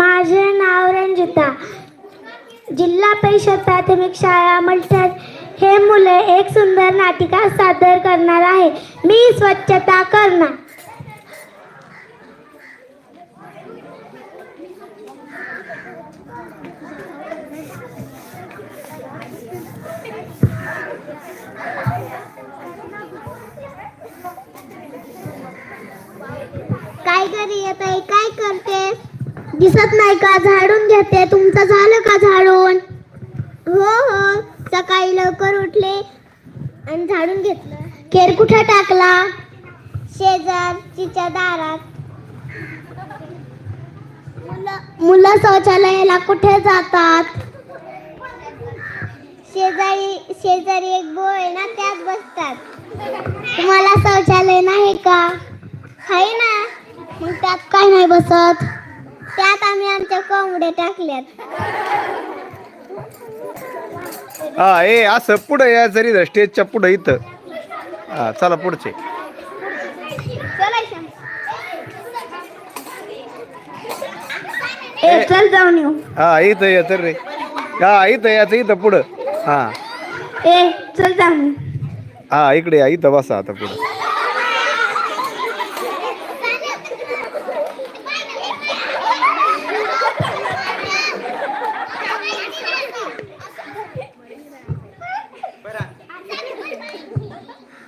माझे नाव रंजिता. जिल्हा परिषद प्राथमिक शाळा मलठण हे मुले एक सुंदर नाटिका सादर करणार आहे. मी स्वच्छता करणार काय घरी येत आहे काय करते दिसत नाही का? झाडून घेते. तुमचं झालं का झाडून? हो हो. सकाळी लवकर उठले आणि झाडून घेतलं. केर कुठे टाकला? शेजारच्या दारात. मुलं मुलं शौचालयाला कुठे जातात? शेजारी शेजारी एक बो आहे ना त्यात बसतात. तुम्हाला शौचालय नाही का? आहे ना? मग त्यात काय नाही बसत? त्यात आम्ही आमच्या कोंबड्या टाकल्यात. हा ए असं पुढं या जरी स्टेजच्या पुढं इथं. हा चला पुढचे. ए चल जाऊन येऊ. हा इथं या तर रे. हा इथं याचं इथं पुढं. हा. ए चल जाऊन हा इकडे या इथं बसा आता पुढं.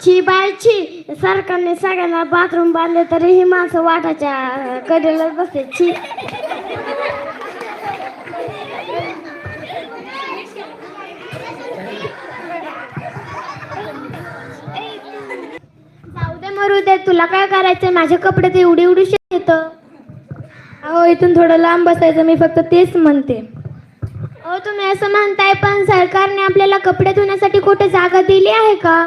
छी बाय छी सरकारने सगळ्यांना बाथरूम बांधले तरी ही माणसं वाटाच्या कडेला बसते. छी दे मरू दे तुला काय करायचं माझे कपडे तर एवढी एवढी येत अहो इथून थोडं लांब बसायचं मी फक्त तेच म्हणते. अहो तुम्ही असं म्हणताय पण सरकारने आपल्याला कपडे धुण्यासाठी कुठे जागा दिली आहे का?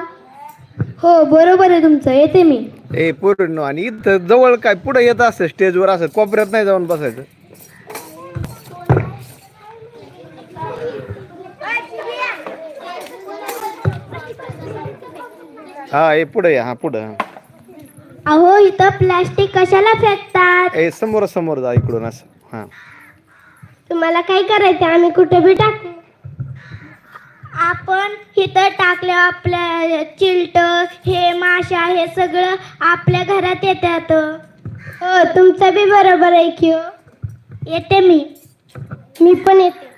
हो बरोबर आहे तुमचं. येते मी. ए पूर्ण आणि इथं जवळ काय पुढं येत असं स्टेजवर असं कोपऱ्यात नाही जाऊन बसायचं. हा ए पुढे या हा पुढं. अहो इथं प्लॅस्टिक कशाला फेकतात? ए समोर समोर जा इकडून असं हा. तुम्हाला काय करायचं? आम्ही कुठे बी टाकू? आपण इथं टाकलं आपल्या चिलट हे माशा हे सगळं आपल्या घरात येतात. हो तुमचं बी बरोबर आहे की हो. येते मी. मी पण येते.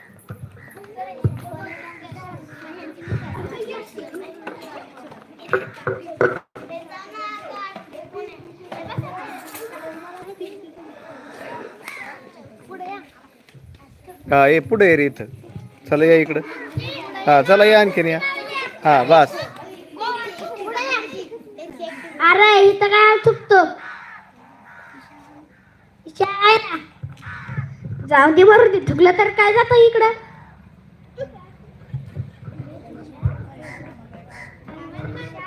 हा ए पुढे ये रे इथं. चला या इकडं. हा चला या आणखीन या. हा बस. अरे इथं काय चुकतो? जाऊ दे बरं ते चुकलं तर काय जातं इकडं?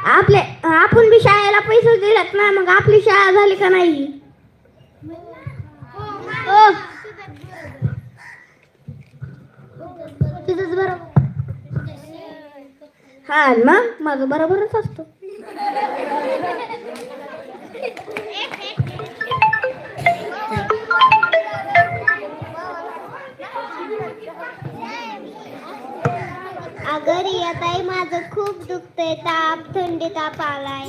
आपले आपण बी शाळेला पैसे दिलात ना मग आपली शाळा झाली का नाही हो. तुझंच बरोबर हा मग? माझं बरोबरच असतो. अगं रियाताई माझं खूप दुखतंय. ताप थंडी ताप आलाय.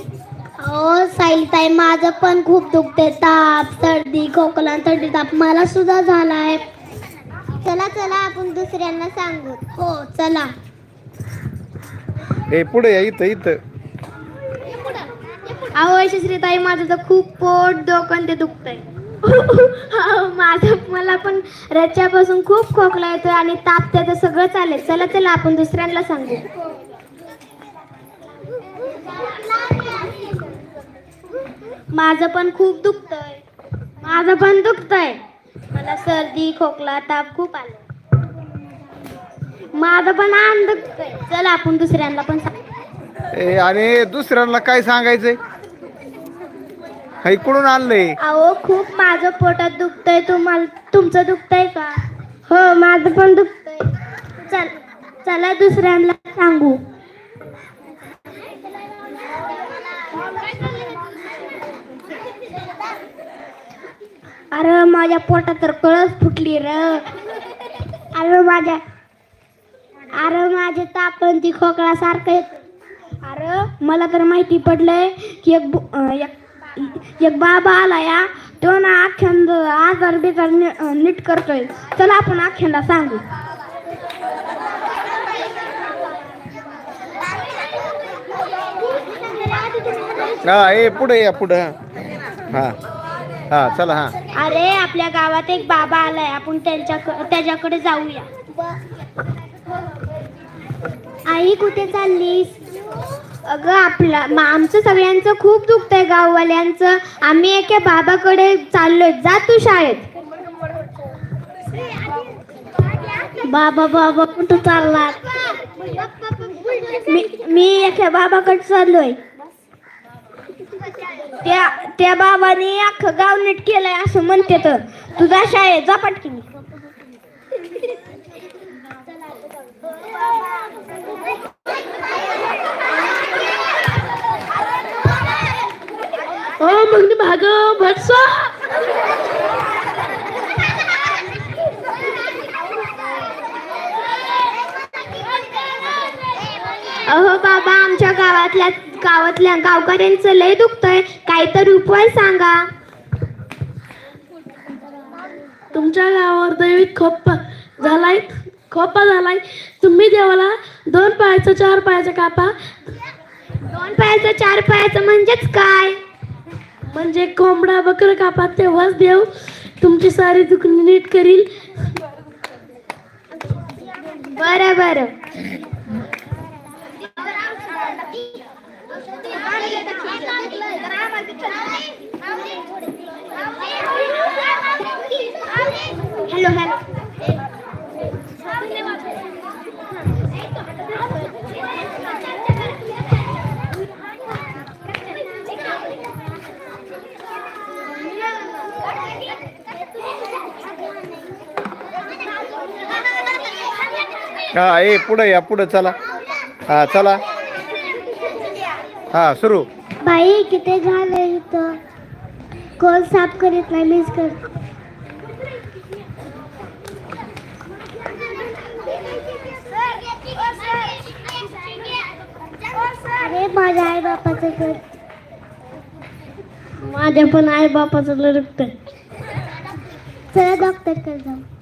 हो साईलताई माझं पण खूप दुखतंय. ताप सर्दी खोकला थंडी ताप मला सुद्धा झालाय. चला चला आपण दुसऱ्यांना सांगू. हो चला. हे पुढे या इथं इथं. अहो यशस्वीताई माझं तर खूप पोट डोकं ते दुखतंय. माझं मला पण रच्यापासून खूप खोकला येतोय आणि ताप त्याचं सगळं चालेल. चला चला आपण दुसऱ्यांना सांगू. माझं पण खूप दुखतंय. माझं पण दुखतंय. मला सर्दी खोकला ताप खूप आला माझं पण दुखतंय चला आपण दुसऱ्यांना पण सांगू. ए आणि दुसऱ्यांना काय सांगायचंय? हा इकडून आणलंय. अहो खूप माझं पोटात दुखतंय. तुम्हाला तुमचं दुखतंय का? हो माझं पण दुखतंय. चल चला दुसऱ्यांना सांगू. अरे माझ्या पोटात तर कळस फुटली र. अरे माझ्या अरे माझे तापण ती खोकला सारखं येत अरे मला तर माहिती पडलंय की एक एक एक बाबा आला या तो ना आख्यान आजार बिजार नीट करतोय. चला आपण आख्यानला सांगू. हा ए पुढे या पुढं. हा हा चला हा. अरे आपल्या गावात एक बाबा आलाय. आपण त्यांच्या त्याच्याकडे जाऊया. आई कुठे चाललीस? अगं आपला मग आमचं सगळ्यांचं खूप दुखतंय गाववाल्यांचं. आम्ही एका बाबाकडे चाललोय. जा तू शाळेत. बाबा बाबा कुठं चालला मी मी एका बाबाकडे चाललोय. त्या त्या बाबाने अख्खं गाव नीट केलंय असं म्हणते तर. तुझा शाळेत जा पटकी मग भाग भटसा अहो बाबा आमच्या गावातल्या गावातल्या गावकऱ्यांचं लय दुखतंय. काहीतरी उपाय सांगा. तुमच्या गावावर दैविक खोप्पा झालाय खोपा झालाय. तुम्ही देवाला दोन पायाचा चार पायाचा कापा. दोन पायाचं चार पायाचं म्हणजेच काय? म्हणजे कोंबडा बकर कापा तेव्हाच देव तुमची सारी दुखणी नीट करील. बरं बरं. Hello hello. हा ए पुढे या पुढे चला. हा चला. हा सुरू. बाई किती झालं इथं? कोण साफ करीत नाही मीच कर. अरे माझ्या आई बापाचं घर. माझ्या पण आई बापाचं लय चला डॉक्टर कर जाऊ.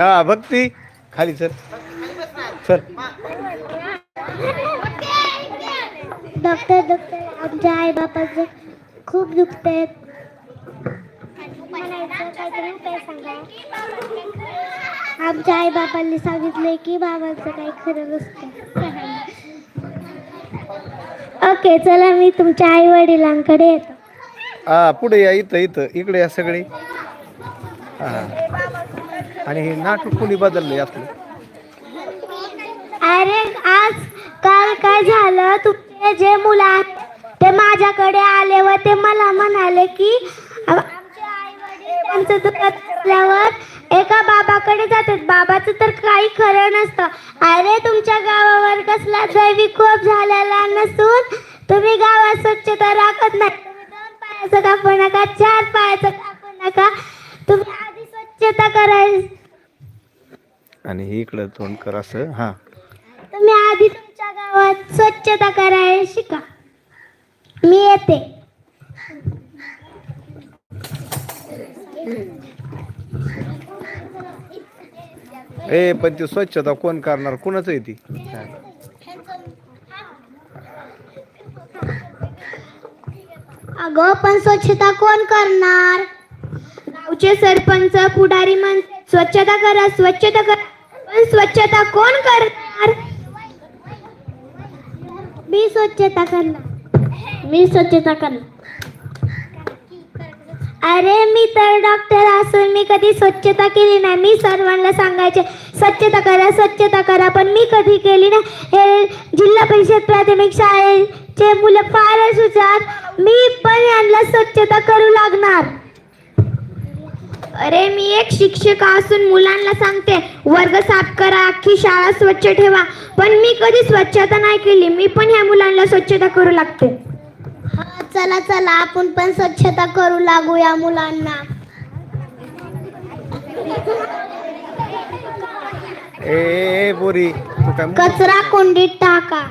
हा भक्ती खाली सर सर डॉक्टर डॉक्टर आमच्या आई बापाचं खूप दुखत सांगा. आमच्या आई बापांनी सांगितलंय की बाबांचं काही खरं नसतं. ओके चला मी तुमच्या आई वडिलांकडे येतो. हा पुढे या इथं इथं. इकडे या सगळी. हा. आणि हे नाटक कुणी बदललंय आपलं? अरे आज काल काय झालं? तुमचे जे मुलं आहेत ते माझ्याकडे आले व ते मला म्हणाले की आमचे एका बाबाकडे जातात. बाबाचं तर काही खरं नसतं. अरे तुमच्या गावावर कसला जैविक खूप झालेला नसून तुम्ही गावात स्वच्छता राखत नाही. दोन पायाचं कापू नका चार पायाचं कापू नका. तुम्ही स्वच्छता करायची आणि हे इकडं तोंड कर असं हा. तुम्ही आधी तुमच्या गावात स्वच्छता करायला शिका. मी येते. ए पण ती स्वच्छता कोण करणार? कोणाच आहे ती. अगं पण स्वच्छता कोण करणार? गावचे सरपंच पुढारी म्हण स्वच्छता करा स्वच्छता करा. पण स्वच्छता कोण करणार? मी स्वच्छता करणार. मी स्वच्छता करणार. अरे मी तर डॉक्टर असून मी कधी स्वच्छता केली नाही. मी सर्वांना सांगायचे स्वच्छता करा स्वच्छता करा पण मी कधी केली नाही. हे जिल्हा परिषद प्राथमिक शाळेचे मुलं फारच हुशार. मी पण यांना स्वच्छता करू लागणार. अरे मी एक शिक्षिका असून मुलांना सांगते वर्ग साफ करा अख्खी शाळा स्वच्छ ठेवा. पण मी कधी स्वच्छता नाही केली मी पण ह्या मुलांना स्वच्छता करू लागते. चला चला आपण पण स्वच्छता करू लागू या मुलांना. ए, ए ए, बोरी तू काय कचरा कुंडीत टाका.